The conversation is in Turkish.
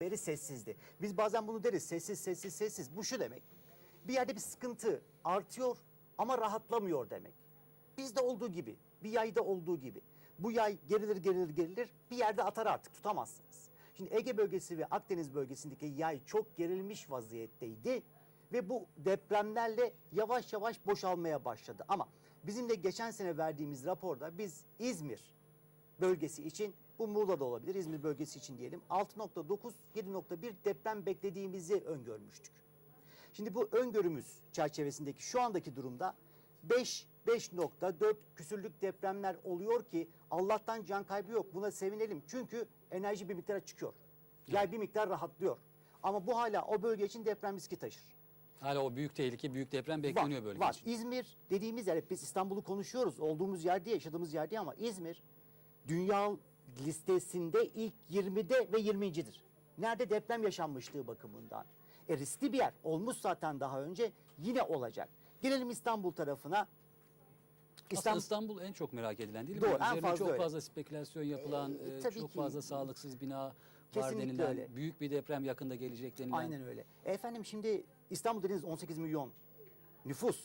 beri sessizdi. Biz bazen bunu deriz sessiz sessiz sessiz. Bu şu demek. Bir yerde bir sıkıntı artıyor ama rahatlamıyor demek. Bizde olduğu gibi, bir yayda olduğu gibi. Bu yay gerilir gerilir gerilir bir yerde atar artık tutamazsınız. Şimdi Ege bölgesi ve Akdeniz bölgesindeki yay çok gerilmiş vaziyetteydi ve bu depremlerle yavaş yavaş boşalmaya başladı. Ama bizim de geçen sene verdiğimiz raporda biz İzmir bölgesi için bu Muğla'da olabilir İzmir bölgesi için diyelim 6.9 7.1 deprem beklediğimizi öngörmüştük. Şimdi bu öngörümüz çerçevesindeki şu andaki durumda 5 5.4 küsürlük depremler oluyor ki Allah'tan can kaybı yok. Buna sevinelim. Çünkü enerji bir miktara çıkıyor. Yay bir miktar rahatlıyor. Ama bu hala o bölge için deprem riski taşır. Hala o büyük tehlike, büyük deprem bekleniyor var, bölge var. için. İzmir dediğimiz yer, hep biz İstanbul'u konuşuyoruz. Olduğumuz yer değil, yaşadığımız yer değil ama İzmir dünya listesinde ilk 20'de ve 20.dir. Nerede deprem yaşanmışlığı bakımından. E riskli bir yer. Olmuş zaten daha önce. Yine olacak. Gelelim İstanbul tarafına. İstanbul, İstanbul en çok merak edilen değil mi? Doğru, en fazla çok öyle. fazla spekülasyon yapılan, Ee, e, tabii çok ki. fazla sağlıksız bina var Kesinlikle denilen, öyle. büyük bir deprem yakında gelecek denilen. Aynen öyle. E efendim şimdi İstanbul dediğiniz 18 milyon nüfus.